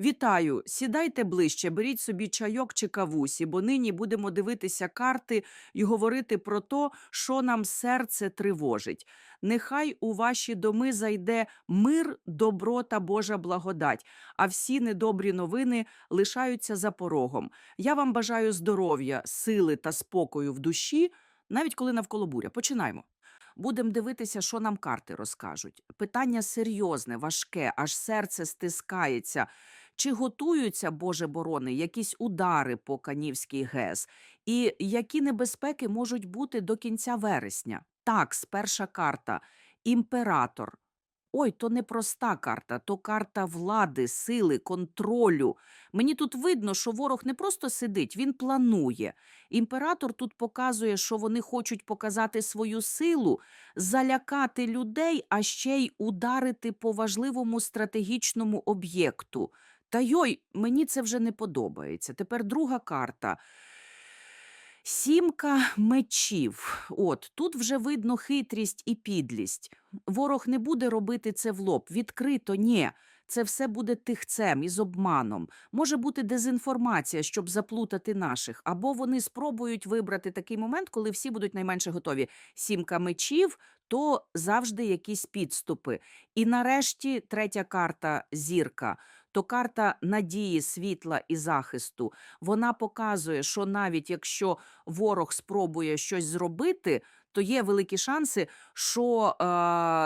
Вітаю! Сідайте ближче, беріть собі чайок чи кавусі, бо нині будемо дивитися карти і говорити про то, що нам серце тривожить. Нехай у ваші доми зайде мир, добро та Божа благодать, а всі недобрі новини лишаються за порогом. Я вам бажаю здоров'я, сили та спокою в душі, навіть коли навколо буря. Починаємо. Будемо дивитися, що нам карти розкажуть. Питання серйозне, важке, аж серце стискається. Чи готуються, Боже борони, якісь удари по Канівській ГЕС? І які небезпеки можуть бути до кінця вересня? Так, перша карта імператор. Ой, то не проста карта, то карта влади, сили, контролю. Мені тут видно, що ворог не просто сидить, він планує. Імператор тут показує, що вони хочуть показати свою силу, залякати людей, а ще й ударити по важливому стратегічному об'єкту. Та йой, мені це вже не подобається. Тепер друга карта. Сімка мечів. От тут вже видно хитрість і підлість. Ворог не буде робити це в лоб. Відкрито ні. Це все буде тихцем із обманом. Може бути дезінформація, щоб заплутати наших, або вони спробують вибрати такий момент, коли всі будуть найменше готові. Сімка мечів то завжди якісь підступи. І нарешті третя карта зірка. То карта надії, світла і захисту. Вона показує, що навіть якщо ворог спробує щось зробити, то є великі шанси, що е,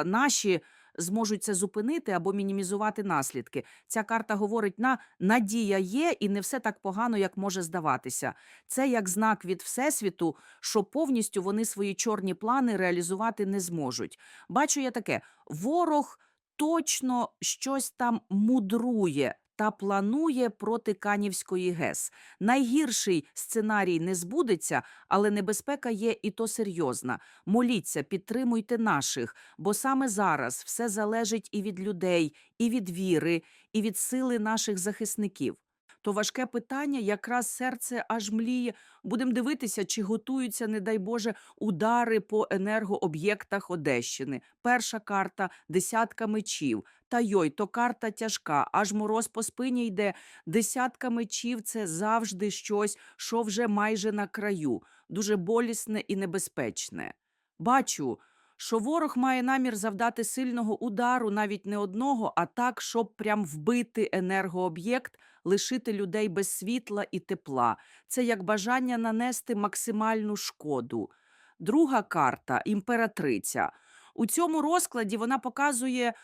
наші зможуть це зупинити або мінімізувати наслідки. Ця карта говорить на надія є, і не все так погано, як може здаватися. Це як знак від всесвіту, що повністю вони свої чорні плани реалізувати не зможуть. Бачу я таке: ворог точно щось там мудрує. Та планує проти Канівської ГЕС. Найгірший сценарій не збудеться, але небезпека є і то серйозна. Моліться, підтримуйте наших, бо саме зараз все залежить і від людей, і від віри, і від сили наших захисників. То важке питання, якраз серце аж мліє. Будемо дивитися, чи готуються, не дай Боже, удари по енергооб'єктах Одещини. Перша карта десятка мечів. Та йой, то карта тяжка, аж мороз по спині йде. Десятка мечів це завжди щось, що вже майже на краю, дуже болісне і небезпечне. Бачу, що ворог має намір завдати сильного удару, навіть не одного, а так, щоб прям вбити енергооб'єкт, лишити людей без світла і тепла. Це як бажання нанести максимальну шкоду. Друга карта імператриця. У цьому розкладі вона показує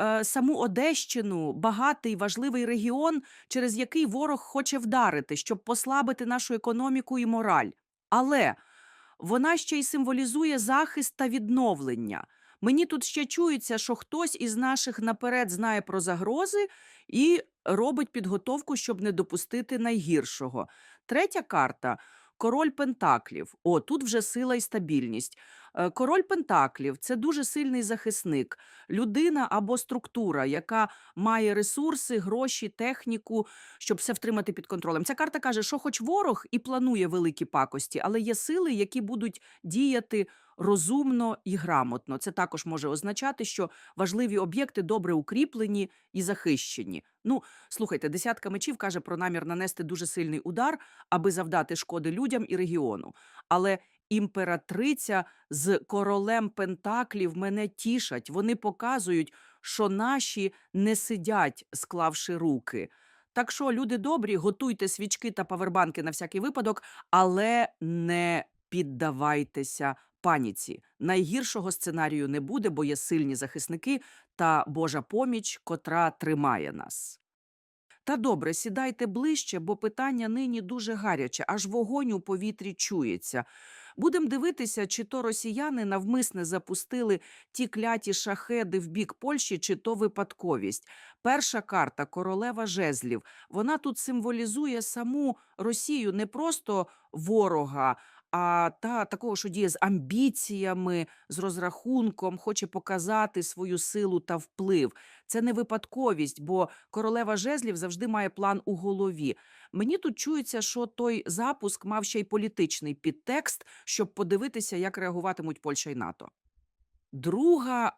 е, саму Одещину, багатий важливий регіон, через який ворог хоче вдарити, щоб послабити нашу економіку і мораль. Але вона ще й символізує захист та відновлення. Мені тут ще чується, що хтось із наших наперед знає про загрози і робить підготовку, щоб не допустити найгіршого. Третя карта король Пентаклів. О, тут вже сила і стабільність. Е, Король Пентаклів це дуже сильний захисник, людина або структура, яка має ресурси, гроші, техніку, щоб все втримати під контролем. Ця карта каже, що хоч ворог і планує великі пакості, але є сили, які будуть діяти розумно і грамотно. Це також може означати, що важливі об'єкти добре укріплені і захищені. Ну, слухайте, десятка мечів каже про намір нанести дуже сильний удар, аби завдати шкоди людям і регіону. Але імператриця з королем Пентаклів мене тішать. Вони показують, що наші не сидять, склавши руки. Так що, люди добрі, готуйте свічки та павербанки на всякий випадок, але не піддавайтеся паніці. Найгіршого сценарію не буде, бо є сильні захисники та Божа поміч, котра тримає нас. Та добре, сідайте ближче, бо питання нині дуже гаряче, аж вогонь у повітрі чується. Будемо дивитися, чи то росіяни навмисне запустили ті кляті шахеди в бік Польщі, чи то випадковість. Перша карта королева жезлів. Вона тут символізує саму Росію не просто ворога, а та такого, що діє з амбіціями, з розрахунком, хоче показати свою силу та вплив. Це не випадковість, бо королева жезлів завжди має план у голові. Мені тут чується, що той запуск мав ще й політичний підтекст, щоб подивитися, як реагуватимуть Польща і НАТО. Друга е,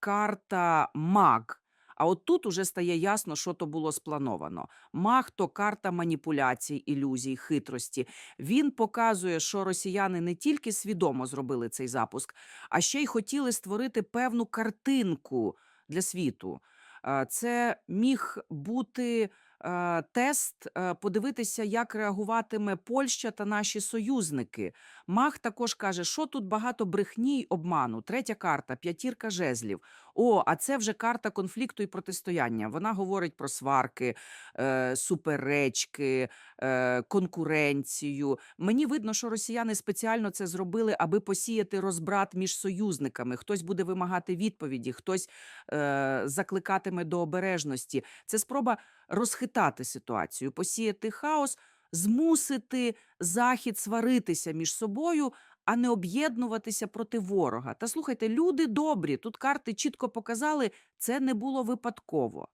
карта маг. А от тут уже стає ясно, що то було сплановано. Мах то карта маніпуляцій, ілюзій, хитрості. Він показує, що росіяни не тільки свідомо зробили цей запуск, а ще й хотіли створити певну картинку для світу. Е, Це міг бути е, тест, е, подивитися, як реагуватиме Польща та наші союзники. Мах також каже, що тут багато брехні й обману. Третя карта п'ятірка жезлів. О, а це вже карта конфлікту і протистояння. Вона говорить про сварки, е, суперечки, е, конкуренцію. Мені видно, що росіяни спеціально це зробили, аби посіяти розбрат між союзниками. Хтось буде вимагати відповіді, хтось е, закликатиме до обережності. Це спроба розхитати ситуацію, посіяти хаос, змусити захід сваритися між собою. А не об'єднуватися проти ворога. Та слухайте, люди добрі. Тут карти чітко показали, це не було випадково.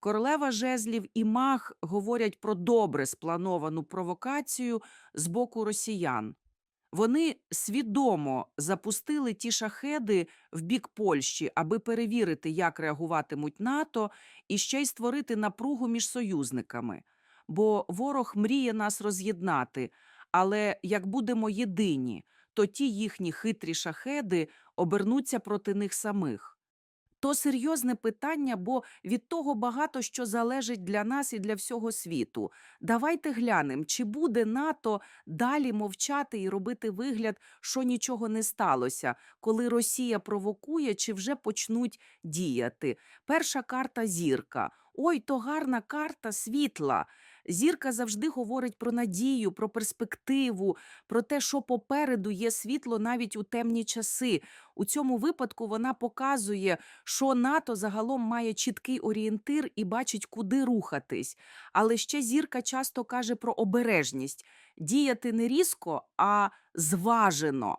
Королева жезлів і маг говорять про добре сплановану провокацію з боку росіян. Вони свідомо запустили ті шахеди в бік Польщі, аби перевірити, як реагуватимуть НАТО, і ще й створити напругу між союзниками. Бо ворог мріє нас роз'єднати, але як будемо єдині, то ті їхні хитрі шахеди обернуться проти них самих. То серйозне питання, бо від того багато що залежить для нас і для всього світу. Давайте глянемо, чи буде НАТО далі мовчати і робити вигляд, що нічого не сталося, коли Росія провокує, чи вже почнуть діяти. Перша карта зірка. Ой, то гарна карта світла. Зірка завжди говорить про надію, про перспективу, про те, що попереду є світло навіть у темні часи. У цьому випадку вона показує, що НАТО загалом має чіткий орієнтир і бачить, куди рухатись. Але ще зірка часто каже про обережність діяти не різко, а зважено.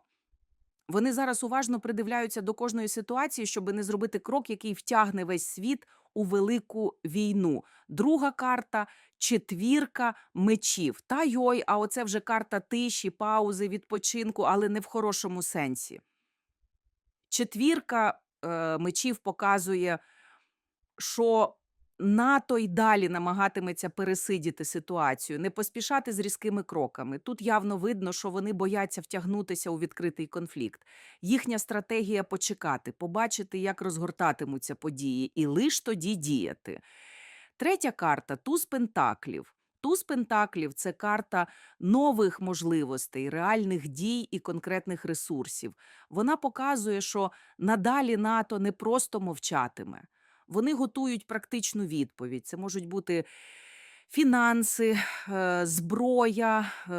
Вони зараз уважно придивляються до кожної ситуації, щоб не зробити крок, який втягне весь світ у велику війну. Друга карта четвірка мечів. Та йой, а оце вже карта тиші, паузи, відпочинку, але не в хорошому сенсі. Четвірка е, мечів показує, що НАТО й далі намагатиметься пересидіти ситуацію, не поспішати з різкими кроками. Тут явно видно, що вони бояться втягнутися у відкритий конфлікт. Їхня стратегія почекати, побачити, як розгортатимуться події, і лиш тоді діяти. Третя карта туз пентаклів. Туз пентаклів це карта нових можливостей, реальних дій і конкретних ресурсів. Вона показує, що надалі НАТО не просто мовчатиме. Вони готують практичну відповідь. Це можуть бути фінанси, е, зброя, е,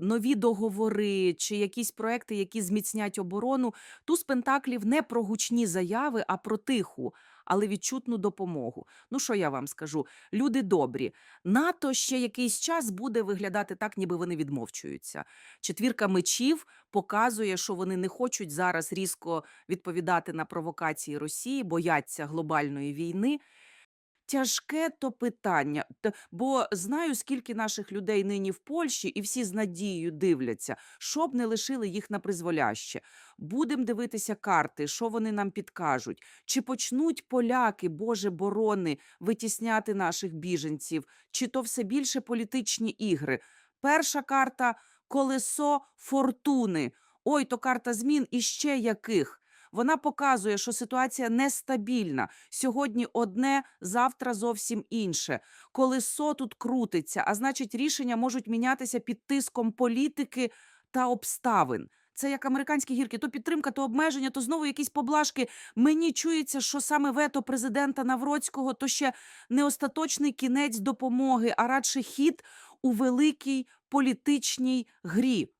нові договори чи якісь проекти, які зміцнять оборону. Туз пентаклів не про гучні заяви, а про тиху, але відчутну допомогу. Ну що я вам скажу? Люди добрі. НАТО ще якийсь час буде виглядати так, ніби вони відмовчуються. Четвірка мечів показує, що вони не хочуть зараз різко відповідати на провокації Росії, бояться глобальної війни. Тяжке то питання, бо знаю, скільки наших людей нині в Польщі, і всі з надією дивляться, щоб не лишили їх на призволяще. Будемо дивитися карти, що вони нам підкажуть. Чи почнуть поляки, Боже борони, витісняти наших біженців, чи то все більше політичні ігри. Перша карта колесо фортуни. Ой, то карта змін і ще яких. Вона показує, що ситуація нестабільна. Сьогодні одне, завтра зовсім інше. Колесо тут крутиться, а значить, рішення можуть мінятися під тиском політики та обставин. Це як американські гірки: то підтримка, то обмеження, то знову якісь поблажки. Мені чується, що саме вето президента Навроцького то ще не остаточний кінець допомоги, а радше хід у великій політичній грі.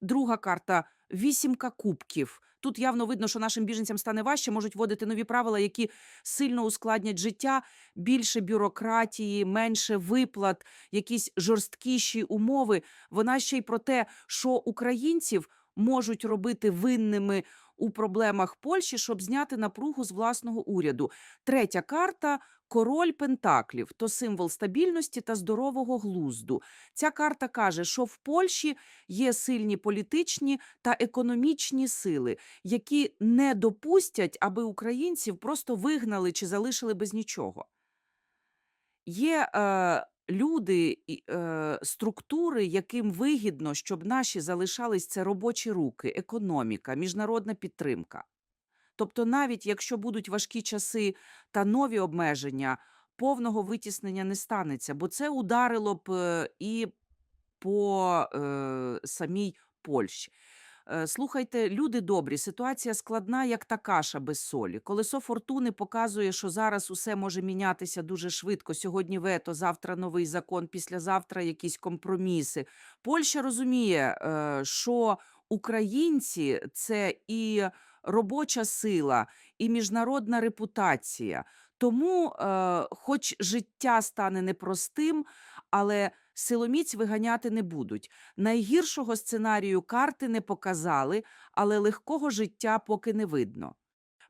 Друга карта вісімка кубків. Тут явно видно, що нашим біженцям стане важче, можуть вводити нові правила, які сильно ускладнять життя, більше бюрократії, менше виплат, якісь жорсткіші умови. Вона ще й про те, що українців можуть робити винними у проблемах Польщі, щоб зняти напругу з власного уряду. Третя карта король пентаклів то символ стабільності та здорового глузду. Ця карта каже, що в Польщі є сильні політичні та економічні сили, які не допустять, аби українців просто вигнали чи залишили без нічого. Є е, люди, е, структури, яким вигідно, щоб наші залишались це робочі руки, економіка, міжнародна підтримка. Тобто, навіть якщо будуть важкі часи та нові обмеження, повного витіснення не станеться, бо це ударило б е, і по е, самій Польщі. Е, Слухайте, люди добрі, ситуація складна, як та каша без солі. Колесо фортуни показує, що зараз усе може мінятися дуже швидко. Сьогодні вето, завтра новий закон, післязавтра якісь компроміси. Польща розуміє, е, що українці це і робоча сила, і міжнародна репутація. Тому, е, хоч життя стане непростим, але силоміць виганяти не будуть. Найгіршого сценарію карти не показали, але легкого життя поки не видно.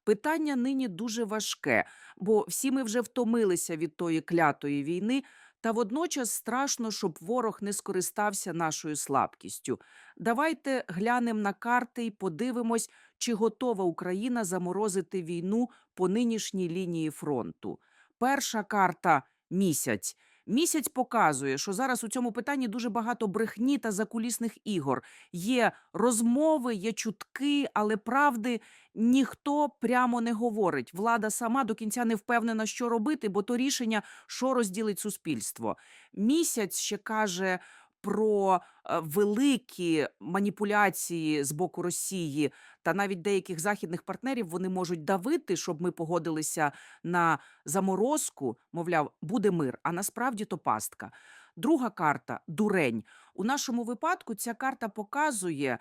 Питання нині дуже важке, бо всі ми вже втомилися від тої клятої війни, та водночас страшно, щоб ворог не скористався нашою слабкістю. Давайте глянемо на карти і подивимось, чи готова Україна заморозити війну по нинішній лінії фронту. Перша карта місяць. Місяць показує, що зараз у цьому питанні дуже багато брехні та закулісних ігор. Є розмови, є чутки, але правди ніхто прямо не говорить. Влада сама до кінця не впевнена, що робити, бо то рішення, що розділить суспільство. Місяць ще каже про великі маніпуляції з боку Росії та навіть деяких західних партнерів вони можуть давити, щоб ми погодилися на заморозку. Мовляв, буде мир, а насправді то пастка. Друга карта дурень. У нашому випадку ця карта показує,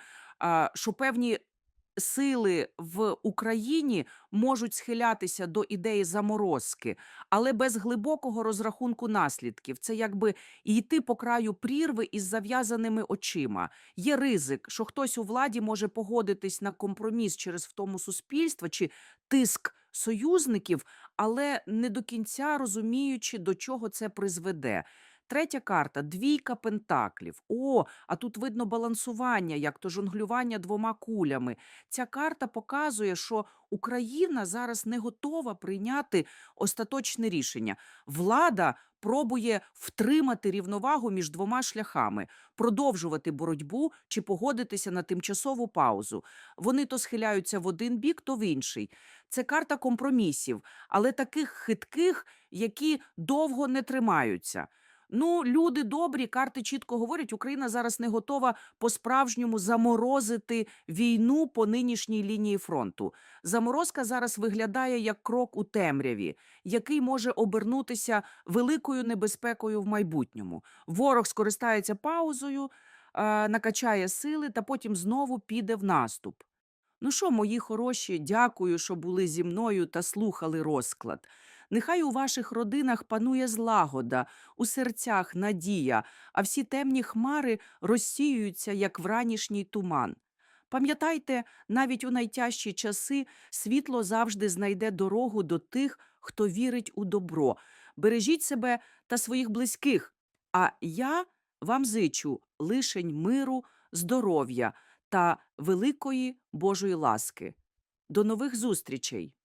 що певні сили в Україні можуть схилятися до ідеї заморозки, але без глибокого розрахунку наслідків. Це якби йти по краю прірви із зав'язаними очима. Є ризик, що хтось у владі може погодитись на компроміс через втому суспільства чи тиск союзників, але не до кінця розуміючи, до чого це призведе. Третя карта двійка пентаклів. О, а тут видно балансування, як то жонглювання двома кулями. Ця карта показує, що Україна зараз не готова прийняти остаточне рішення. Влада пробує втримати рівновагу між двома шляхами, продовжувати боротьбу чи погодитися на тимчасову паузу. Вони то схиляються в один бік, то в інший. Це карта компромісів, але таких хитких, які довго не тримаються. Ну, люди добрі, карти чітко говорять, Україна зараз не готова по-справжньому заморозити війну по нинішній лінії фронту. Заморозка зараз виглядає як крок у темряві, який може обернутися великою небезпекою в майбутньому. Ворог скористається паузою, накачає сили та потім знову піде в наступ. Ну що, мої хороші, дякую, що були зі мною та слухали розклад. Нехай у ваших родинах панує злагода, у серцях надія, а всі темні хмари розсіюються, як вранішній туман. Пам'ятайте, навіть у найтяжчі часи світло завжди знайде дорогу до тих, хто вірить у добро. Бережіть себе та своїх близьких. А я вам зичу лишень миру, здоров'я та великої Божої ласки. До нових зустрічей!